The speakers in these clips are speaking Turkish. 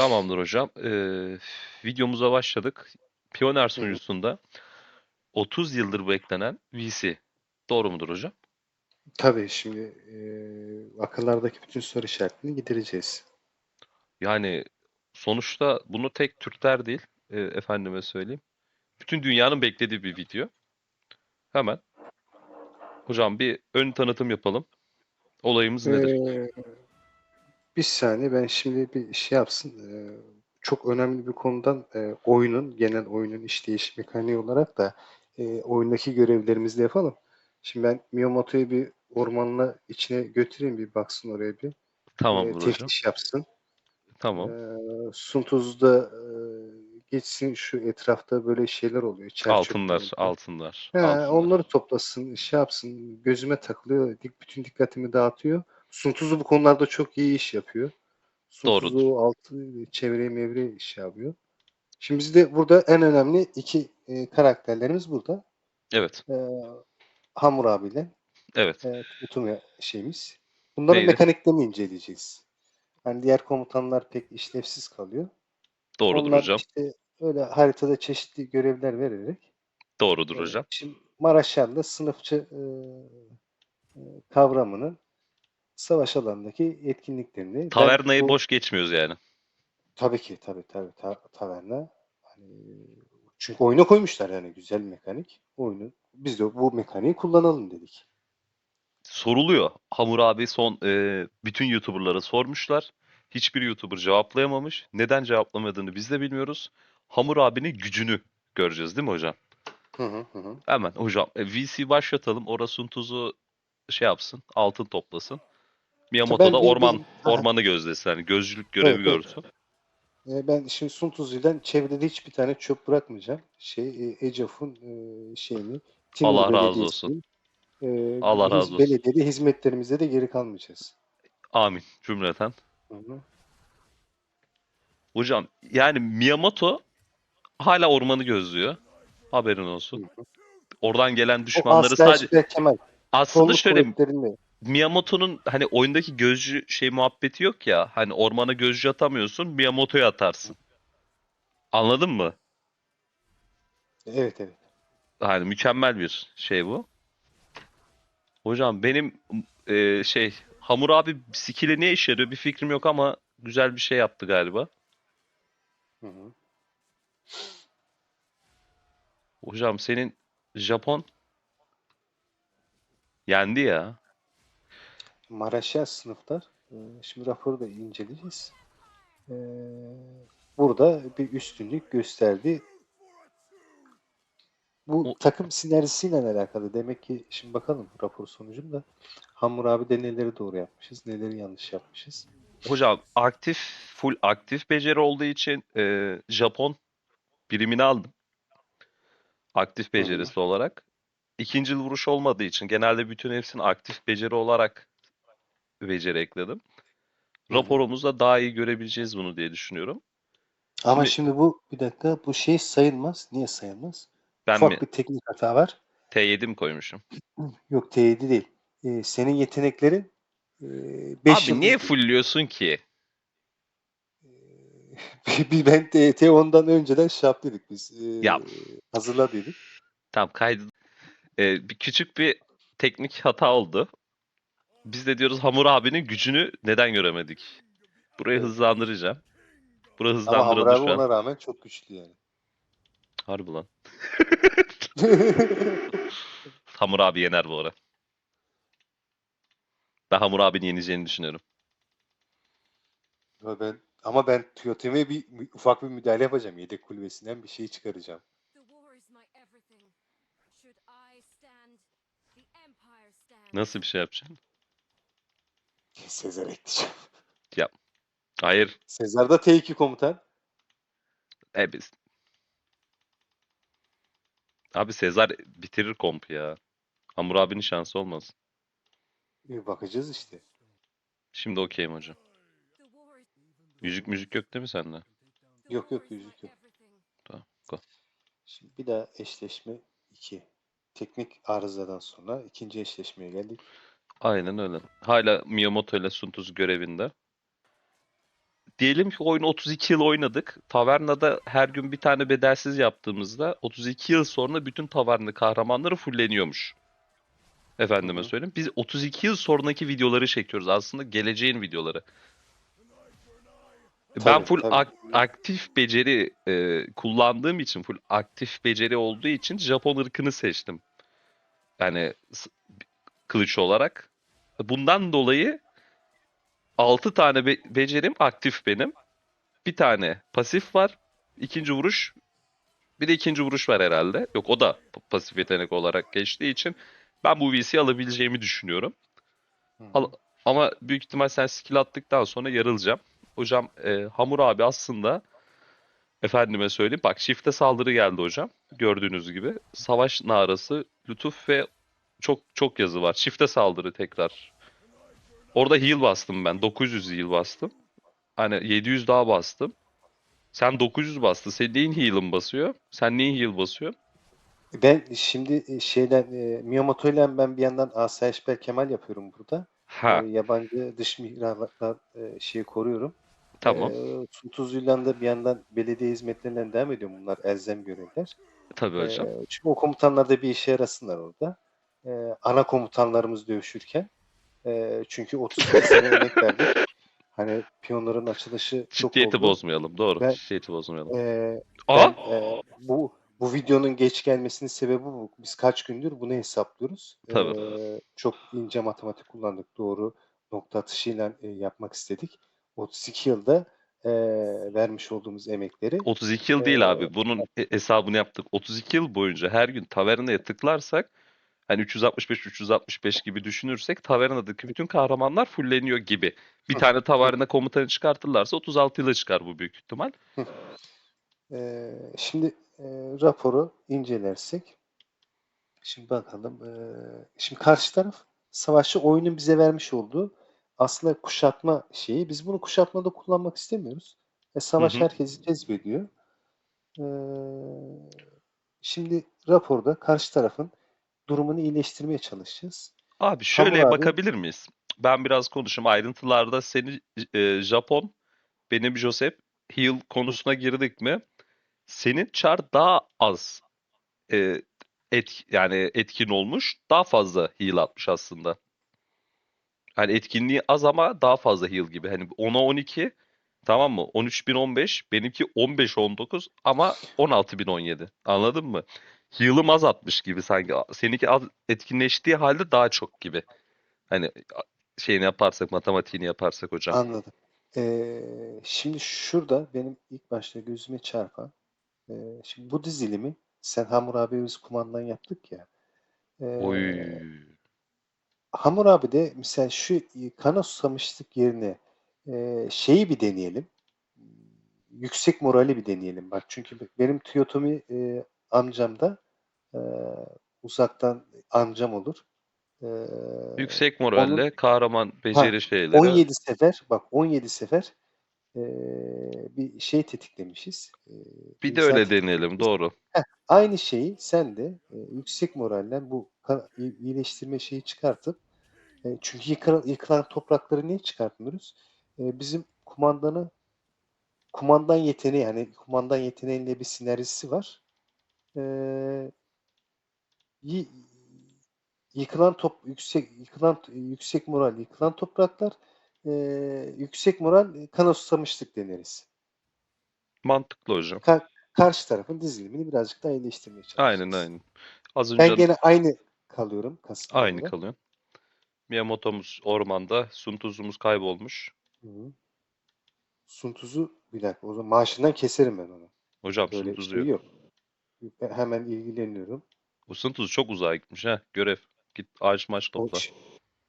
Tamamdır hocam. Ee, videomuza başladık. Pioneer sunucusunda 30 yıldır beklenen VC. Doğru mudur hocam? Tabii şimdi e, akıllardaki bütün soru işaretlerini gidereceğiz. Yani sonuçta bunu tek Türkler değil, e, efendime söyleyeyim. Bütün dünyanın beklediği bir video. Hemen. Hocam bir ön tanıtım yapalım. Olayımız nedir? Ee, bir saniye ben şimdi bir şey yapsın. Ee, çok önemli bir konudan e, oyunun, genel oyunun işleyiş mekaniği olarak da e, oyundaki görevlerimizi de yapalım. Şimdi ben Miyamoto'yu bir ormanla içine götüreyim bir baksın oraya bir. Tamamdır E, hocam. teftiş yapsın. Tamam. Ee, Suntuz'da e, geçsin şu etrafta böyle şeyler oluyor. çer Altınlar, oluyor. altınlar, He, altınlar. onları toplasın, şey yapsın, gözüme takılıyor, dik- bütün dikkatimi dağıtıyor. Suntuzu bu konularda çok iyi iş yapıyor. Suntuzu Doğrudur. altı çevre mevre iş yapıyor. Şimdi bizde burada en önemli iki e, karakterlerimiz burada. Evet, E, Hamur abiyle evet. e, Tutum şeyimiz. Bunların Neydi? mekaniklerini inceleyeceğiz. Hani diğer komutanlar pek işlevsiz kalıyor. Doğrudur Onlar hocam. işte öyle haritada çeşitli görevler vererek Doğrudur Evet, hocam. Şimdi Maraşal'da sınıfçı e, e, kavramının savaş alanındaki etkinliklerini Tavernayı bu- boş geçmiyoruz yani. tabii ki tabii tabii ta- taverna hani çünkü oyuna koymuşlar yani güzel mekanik oyunu biz de bu mekaniği kullanalım dedik. soruluyor. Hamur abi son e, bütün YouTuber'lara sormuşlar. Hiçbir YouTuber cevaplayamamış. Neden cevaplamadığını biz de bilmiyoruz. Hamur abinin gücünü göreceğiz değil mi hocam? Hı hı hı. Hemen hocam e, VC başlatalım. Orasun tuzu şey yapsın. Altın toplasın. Miyamoto Ben da orman Aha. ormanı gözlesin. Yani gözcülük görevi Evet, evet. görsün. E, ben şimdi Sun Tzu'dan çevrede hiçbir tane çöp bırakmayacağım. Şey e, Ecaf'ın e, şeyini Timur Allah razı Belediyesi'nin, e, Allah razı olsun. Belediyede hizmetlerimize de geri kalmayacağız. Amin cümleten. Hı hı. Hocam yani Miyamoto hala ormanı gözlüyor. Haberin olsun. Oradan gelen O düşmanları asker sadece Kemal. aslında Kolluk şöyle. Miyamoto'nun hani oyundaki gözcü şey muhabbeti yok ya. Hani ormana gözcü atamıyorsun, Miyamoto'yu atarsın. Anladın mı? Evet evet. Hani mükemmel bir şey bu. Hocam benim e, şey Hamur abi skill'e ne işe yarıyor bir fikrim yok ama güzel bir şey yaptı galiba. Hı hı. Hocam senin Japon yendi ya. Maraşya sınıflar. Ee, Şimdi raporu da inceleyeceğiz. Ee, Burada bir üstünlük gösterdi. Bu O- takım sinerjisiyle alakalı. Demek ki şimdi bakalım rapor sonucunda Hamur abi de neleri doğru yapmışız, neleri yanlış yapmışız. Hocam aktif, full aktif beceri olduğu için e, Japon birimini aldım. Aktif becerisi olarak. İkincil vuruş olmadığı için genelde bütün hepsini aktif beceri olarak beceri ekledim. Raporumuzda daha iyi görebileceğiz bunu diye düşünüyorum. Ama Şimdi- şimdi bu bir dakika bu şey sayılmaz. Niye sayılmaz? Ben Ufak mi bir teknik hata var. T7 mi koymuşum? Yok T7 değil. Ee, senin yeteneklerin 5 Abi niye fullliyorsun ki? bir ben T- T10'dan önceden şey yaptıydık biz. Ee, Ya. hazırladıydık. Tamam kaydı. E, bir küçük bir teknik hata oldu. Biz de diyoruz Hamur abinin gücünü neden göremedik? Burayı hızlandıracağım. Burayı Ama Hamur hızlandırıldı abi şu an. ona rağmen çok güçlü yani. Harbi lan. Hamur abi yener bu ara. Ben Hamur abinin yeneceğini düşünüyorum. ama ben ama ben Tyotem'e bir mü- ufak bir müdahale yapacağım. Yedek kulübesinden bir şey çıkaracağım. The war is my everything. Should I stand, the empire stands. Nasıl bir şey yapacaksın? Sezar ekleyeceğim. Hayır. Sezar da T2 komutan. E biz. Abi Sezar bitirir komp ya. Hamur abinin şansı olmaz. Bir bakacağız işte. Şimdi okeyim hocam. İs, Müzik müzik yok değil mi sende? Yok, yok, yüzük yok. Tamam. Go. Şimdi bir daha eşleşme 2. Teknik arızadan sonra ikinci eşleşmeye geldik. Aynen öyle. Hala Miyamoto ile Sun Tzu görevinde. diyelim ki oyunu 32 yıl oynadık. Tavernada her gün bir tane bedelsiz yaptığımızda 32 yıl sonra bütün taverna kahramanları fulleniyormuş. Efendime söyleyeyim. Biz 32 yıl sonraki videoları çekiyoruz. Aslında geleceğin videoları. ben Tabii, full tabii. ak- aktif beceri e, kullandığım için, full aktif beceri olduğu için Japon ırkını seçtim. Yani kılıç olarak. Bundan dolayı 6 tane be- becerim aktif benim. Bir tane pasif var. İkinci vuruş. Bir de ikinci vuruş var herhalde. Yok o da pasif yetenek olarak geçtiği için ben bu VC'yi alabileceğimi düşünüyorum. Al- ama büyük ihtimal sen skill attıktan sonra yarılacağım. Hocam e, Hamur abi aslında efendime söyleyeyim. Bak çifte saldırı geldi hocam. Gördüğünüz gibi. Savaş narası, lütuf ve çok çok yazı var. Çifte saldırı tekrar. Orada heal bastım ben. 900 heal bastım. Hani 700 daha bastım. Sen 900 bastın. Senin neyin heal'ın basıyor? Sen neyin heal basıyor? Ben şimdi e, şeyden e, Miyamoto ile ben bir yandan Asayiş Bel Kemal yapıyorum burada. Ha, E, yabancı dış mihraklar e, şeyi koruyorum. tamam. E, Sun Tzu'yla da bir yandan belediye hizmetlerinden devam ediyorum. Bunlar elzem görevler. Tabii E, hocam. çünkü o komutanlar da bir işe yarasınlar orada. E, ana komutanlarımız dövüşürken. E, çünkü 32 sene emek verdik. Hani piyonların açılışı çok Ciddiyeti oldu. bozmayalım. Doğru. Ben- Ciddiyeti bozmayalım. E, Aa! ben e, bu bu videonun geç gelmesinin sebebi bu. Biz kaç gündür bunu hesaplıyoruz. Tabii. Ee, çok ince matematik kullandık. Doğru nokta atışıyla e, yapmak istedik. 32 yılda e, vermiş olduğumuz emekleri 32 yıl değil Ee, abi. Bunun he- hesabını yaptık. 32 yıl boyunca her gün tavernaya tıklarsak hani 365 365 gibi düşünürsek tavernadaki bütün kahramanlar fulleniyor gibi. Bir tane taverna komutanı çıkartırlarsa 36 yıla çıkar bu büyük ihtimal. Ee, şimdi e, raporu incelersek şimdi bakalım e, şimdi karşı taraf savaşçı oyunun bize vermiş olduğu aslında kuşatma şeyi biz bunu kuşatmada kullanmak istemiyoruz. E, savaş Hı hı. herkesi cezbediyor. Ee, şimdi raporda karşı tarafın durumunu iyileştirmeye çalışacağız. Abi şöyle abi. bakabilir miyiz? Ben biraz konuşayım. Ayrıntılarda seni e, Japon, benim Joseph heal konusuna girdik mi? Senin char daha az e, et, yani etkin olmuş. Daha fazla heal atmış aslında. Hani etkinliği az ama daha fazla heal gibi. Hani 10'a 12 tamam mı? 13.015 benimki 15.19 ama 16.017. Anladın mı? Heal'ım az atmış gibi sanki. Seninki az etkinleştiği halde daha çok gibi. Hani şeyini yaparsak, matematiğini yaparsak hocam. Anladım. Ee, şimdi şurada benim ilk başta gözüme çarpan e, şimdi bu dizilimi sen Hammurabi biz kumandan yaptık ya. Ee, Oy. Hammurabi de mesela şu e, kana susamışlık yerine e, şeyi bir deneyelim. Yüksek morali bir deneyelim. Bak çünkü benim Toyotomi e, amcam da e, uzaktan amcam olur. E, Yüksek moralle kahraman beceri şeyleri. 17 sefer bak 17 sefer e, bir şey tetiklemişiz. E, Bir de öyle deneyelim. Doğru. Aynı şeyi sen de e, yüksek moralle bu iyileştirme şeyi çıkartıp e, çünkü yıkılan, yıkılan toprakları niye çıkartmıyoruz? E, bizim kumandanı kumandan yeteneği hani kumandan yeteneğinde bir sinerjisi var. E, yıkılan top yüksek yıkılan yüksek moral yıkılan topraklar e, yüksek moral e, kana susamışlık deneriz. Mantıklı hocam. Ka- karşı tarafın dizilimini birazcık daha iyileştirmeye çalışacağız. Aynen aynen. Az önce Ben gene aynı kalıyorum kasıtlı aynı kalıyor. Miyamoto'muz ormanda, Sun Tzu'muz kaybolmuş. Hı hı. Sun Tzu bir dakika o zaman maaşından keserim ben onu. Hocam Böyle Tzu şey yok. yok. Ben hemen ilgileniyorum. Bu Sun Tzu çok uzağa gitmiş ha. Görev. Git ağaç maç topla. ş-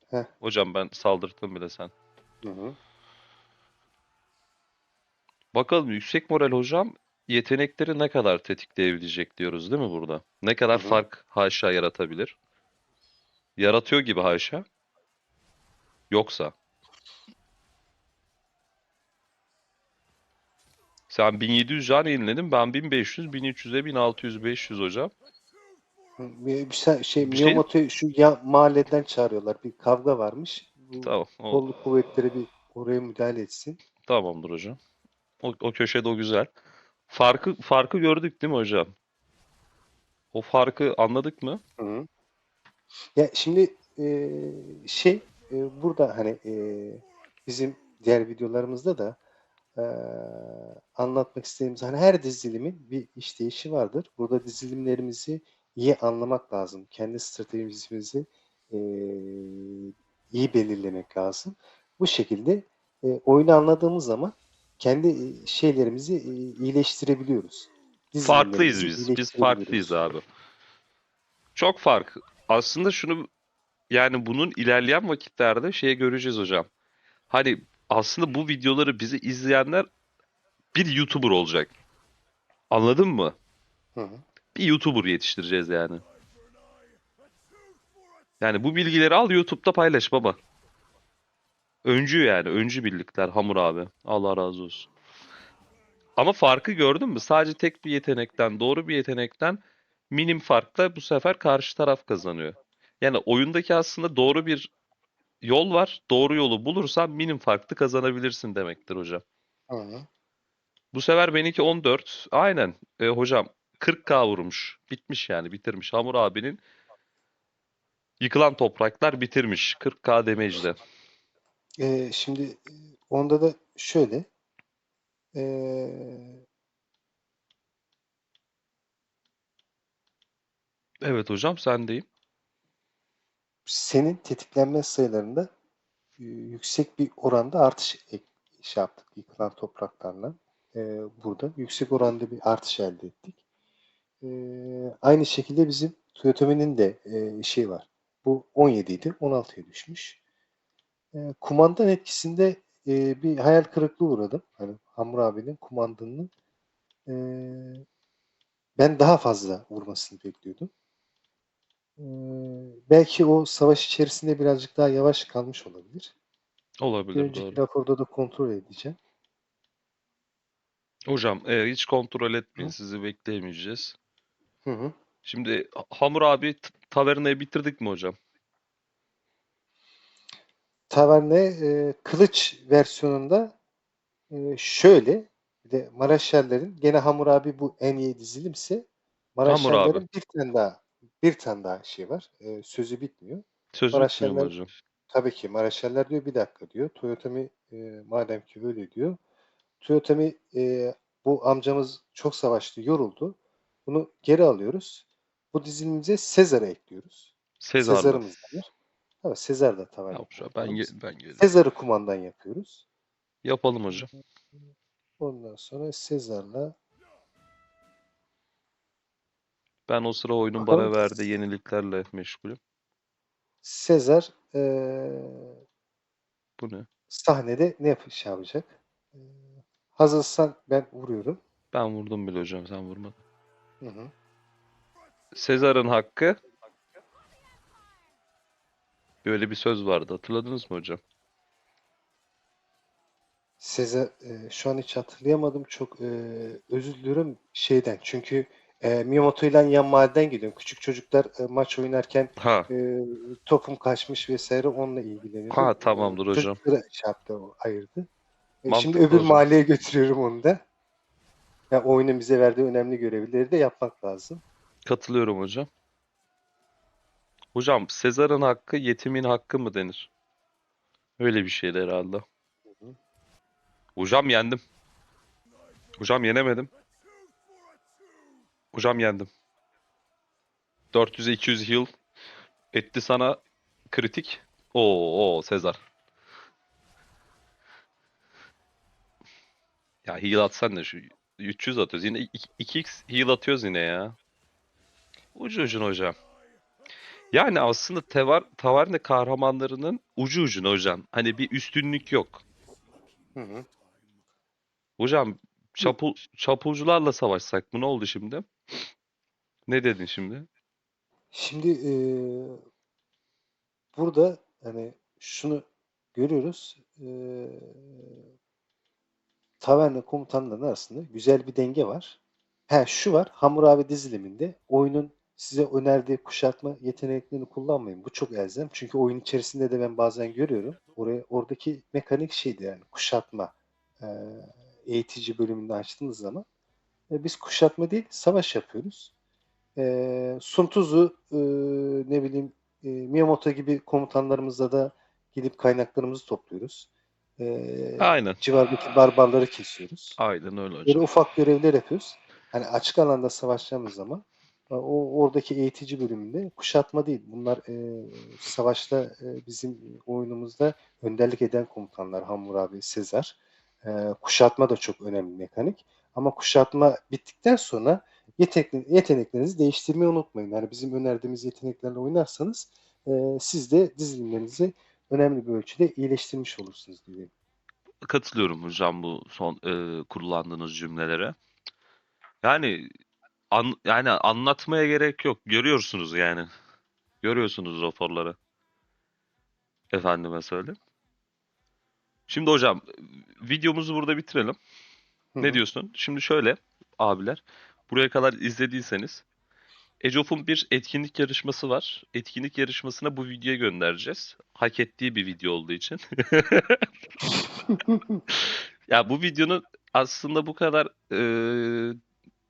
Heh. Hocam ben saldırttım bile sen. Hı hı. Bakalım yüksek moral hocam yetenekleri ne kadar tetikleyebilecek diyoruz değil mi burada? Ne kadar Hı hı. fark haşa yaratabilir? Yaratıyor gibi haşa. Yoksa. Sen 1700 can yeniledin. Ben 1500, 1300'e 1600, 500 hocam. Bir, bir şey, şey Bir şey- Miyamoto'yu şu ya, mahalleden çağırıyorlar. Bir kavga varmış. Bu Tamam. o- kolluk kuvvetleri bir oraya müdahale etsin. Tamamdır hocam. O, o köşede o güzel. Farkı farkı gördük değil mi hocam? O farkı anladık mı? Hı hı. Ya şimdi e, şey e, burada hani e, bizim diğer videolarımızda da e, anlatmak istediğimiz hani her dizilimin bir işleyişi vardır. Burada dizilimlerimizi iyi anlamak lazım. Kendi stratejimizi e, iyi belirlemek lazım. Bu şekilde e, oyunu anladığımız zaman kendi şeylerimizi e, iyileştirebiliyoruz. Farklıyız biz. Biz farklıyız abi. Çok fark. Aslında şunu yani bunun ilerleyen vakitlerde şeye göreceğiz hocam. Hani aslında bu videoları bizi izleyenler bir YouTuber olacak. Anladın mı? Hı hı. Bir YouTuber yetiştireceğiz yani. Yani bu bilgileri al YouTube'da paylaş baba. Öncü yani. Öncü birlikler Hamur abi. Allah razı olsun. Ama farkı gördün mü? Sadece tek bir yetenekten, doğru bir yetenekten minim farkla bu sefer karşı taraf kazanıyor. Yani oyundaki aslında doğru bir yol var. Doğru yolu bulursan minim farklı kazanabilirsin demektir hocam. Hı. Bu sefer benimki 14. Aynen. E, hocam 40k vurmuş. Bitmiş yani bitirmiş. Hamur abinin yıkılan topraklar bitirmiş. 40k damage'le. Ee, şimdi onda da şöyle ee, Evet hocam sendeyim. Senin tetiklenme sayılarında e, yüksek bir oranda artış şey yaptık yıkılan topraklarla. Ee, burada yüksek oranda bir artış elde ettik. Ee, aynı şekilde bizim Toyotomi'nin de e, şey var. Bu 17 idi. 16'ya düşmüş. Ee, kumandan etkisinde e, bir hayal kırıklığı uğradım. Hani Hamur abinin kumandanını e, ben daha fazla vurmasını bekliyordum. Belki o savaş içerisinde birazcık daha yavaş kalmış olabilir. Bir Olabilir önceki doğru. raporda da kontrol edeceğim. Hocam e, hiç kontrol etmeyin. Hı. Sizi bekleyemeyeceğiz. Hı hı. Şimdi Ha- Hamur abi t- tavernayı bitirdik mi hocam? Taverne e, kılıç versiyonunda e, şöyle bir de Maraşellerin gene Hammurabi bu en iyi dizilimse Maraşellerin bir tane daha bir tane daha şey var. E, sözü bitmiyor. Söz Maraşeller- bitmiyor mu hocam? Tabii ki Maraşeller diyor bir dakika diyor. Toyotomi e, madem ki öyle diyor. Toyotomi e, bu amcamız çok savaştı, yoruldu. Bunu geri alıyoruz. Bu dizilimize Sezar'ı ekliyoruz. Sezar'la. Sezar'ımız da var. Sezar da taverne. Yapacağım. Ben, ge- ben. Sezar'ı kumandan yapıyoruz. Yapalım hocam. Ondan sonra Sezar'la Ben o sıra oyunun Bakalım. bana verdiği yeniliklerle meşgulüm. Sezar eee, Bu ne? sahnede ne yap şey yapacak? Eee, hazırsan ben vuruyorum. Ben vurdum bile hocam sen vurmadın. Hı hı. Sezar'ın hakkı böyle bir söz vardı. Hatırladınız mı hocam? Sezar eee, şu an hiç hatırlayamadım. Çok eee, özür diliyorum şeyden. Çünkü eee Miyamoto ile yan mahalleden geliyorum. Küçük çocuklar eee, maç oynarken Ha, eee, topum kaçmış vesaire onunla ilgileniyorum. Ha, tamamdır Eee, hocam. Çocuklara şey yaptı, ayırdı. E, şimdi öbür hocam. mahalleye götürüyorum onu da. Ya oyunun bize verdiği önemli görevleri de yapmak lazım. katılıyorum hocam. Hocam Sezar'ın hakkı yetimin hakkı mı denir? Öyle bir şeydi herhalde. hı. Hocam yendim. Hocam yenemedim. Hocam yendim. 400'e 200 heal etti sana kritik. Oo, oo Sezar. Ya heal atsan da şu 300 atıyoruz. Yine 2x heal atıyoruz yine ya. Ucu ucuna hocam. Yani aslında tevar, Tavarne kahramanlarının ucu ucuna hocam. Hani bir üstünlük yok. Hı hı. Hocam çapul, çapulcularla savaşsak mı ne oldu şimdi? Ne dedin şimdi? Şimdi eee, burada hani şunu görüyoruz. Eee Taverna komutanların arasında güzel bir denge var. He şu var. Hammurabi diziliminde oyunun size önerdiği kuşatma yeteneklerini kullanmayın. Bu çok elzem. Çünkü oyun içerisinde de ben bazen görüyorum. Oraya oradaki mekanik şeydi yani kuşatma. e, eğitici bölümünde açtığınız zaman e, biz kuşatma değil savaş yapıyoruz. E, Sun Tzu e, ne bileyim e, Miyamoto gibi komutanlarımızla da gidip kaynaklarımızı topluyoruz. E, Aynen. civardaki barbarları kesiyoruz. Aynen öyle Böyle hocam. ufak görevler yapıyoruz. Hani açık alanda savaşacağımız zaman e, o oradaki eğitici bölümünde kuşatma değil. Bunlar e, savaşta e, bizim oyunumuzda önderlik eden komutanlar Hammurabi, Sezar. E, kuşatma da çok önemli mekanik. Ama kuşatma bittikten sonra yeteneklerinizi değiştirmeyi unutmayın. Yani bizim önerdiğimiz yeteneklerle oynarsanız e, siz de dizilimlerinizi önemli bir ölçüde iyileştirmiş olursunuz diye. Katılıyorum hocam bu son e, kullandığınız cümlelere. Yani an, yani anlatmaya gerek yok. Görüyorsunuz yani. Görüyorsunuz raporları. Efendime söyleyeyim. Şimdi hocam videomuzu burada bitirelim. Hı Ne diyorsun? Şimdi şöyle abiler. Buraya kadar izlediyseniz Age of'un bir etkinlik yarışması var. Etkinlik yarışmasına bu videoyu göndereceğiz. Hak ettiği bir video olduğu için. Ya bu videonun aslında bu kadar e,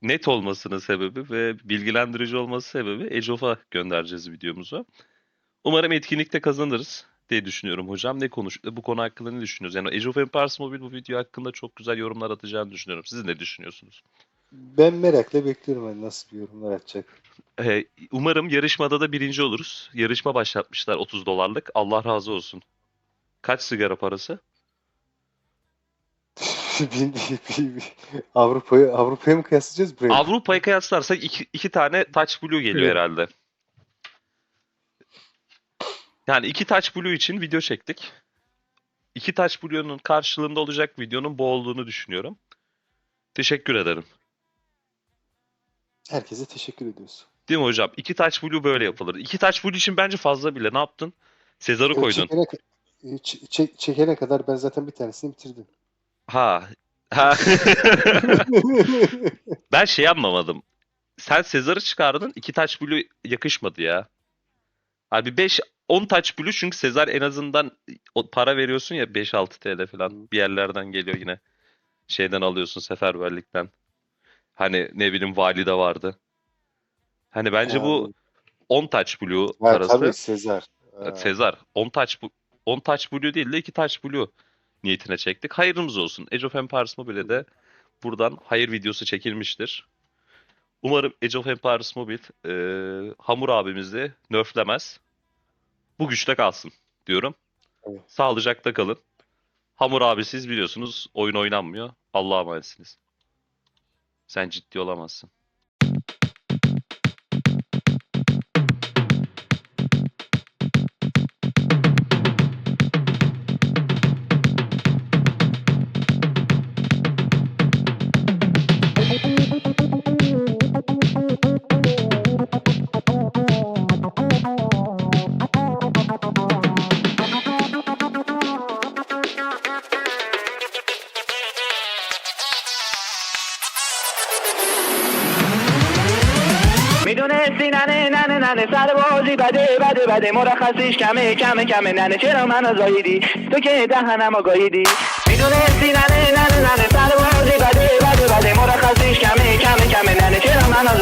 net olmasının sebebi ve bilgilendirici olması sebebi Age of'a göndereceğiz videomuzu. Umarım etkinlikte kazanırız diye düşünüyorum hocam. Ne konuş bu konu hakkında ne düşünüyorsunuz? Yani Age of Empires Mobile bu video hakkında çok güzel yorumlar atacağını düşünüyorum. Siz ne düşünüyorsunuz? Ben merakla bekliyorum hani nasıl bir yorumlar atacak. Ee, umarım yarışmada da birinci oluruz. Yarışma başlatmışlar 30 dolarlık. Allah razı olsun. Kaç sigara parası? Avrupa'yı Avrupa'ya mı kıyaslayacağız buraya? mı? Avrupa'ya kıyaslarsak iki, iki tane Touch Blue geliyor Evet. herhalde. Yani iki Touch Blue için video çektik. İki Touch Blue'nun karşılığında olacak videonun bu olduğunu düşünüyorum. Teşekkür ederim. Herkese teşekkür ediyoruz. Değil mi hocam? İki Touch Blue böyle yapılır. İki Touch Blue için bence fazla bile. Ne yaptın? Sezar'ı Evet, koydun. Çekene, çek- çekene kadar ben zaten bir tanesini bitirdim. Ha. Ha. ben şey anlamadım. Sen Sezar'ı çıkardın. iki Touch Blue yakışmadı ya. Abi 5 10 Touch Blue çünkü Sezar en azından para veriyorsun ya 5-6 TL falan bir yerlerden geliyor yine. Şeyden alıyorsun seferberlikten. Hani ne bileyim valide vardı. Hani bence bu Yani, 10 Touch Blue ha, parası. tabii Sezar. Ha, Sezar 10 touch bu 10 touch blue değil de 2 touch blue niyetine çektik. Hayırımız olsun. Age of Empires Mobile de buradan hayır videosu çekilmiştir. Umarım Age of Empires Mobile e, Hamur abimizi nerflemez. Bu güçte kalsın diyorum. Evet. Sağlıcakla kalın. Hamur abi siz biliyorsunuz oyun oynanmıyor. Allah'a emanetsiniz. Sen ciddi olamazsın. بده بده مرخصیش کمه کمه کمه. ننه چرا منو زاییدی تو که دهنم گاییدی می‌دونستی ننه ننه ننه. سر بده بده بده. مرخصیش کمه کمه کمه. ننه چرا منو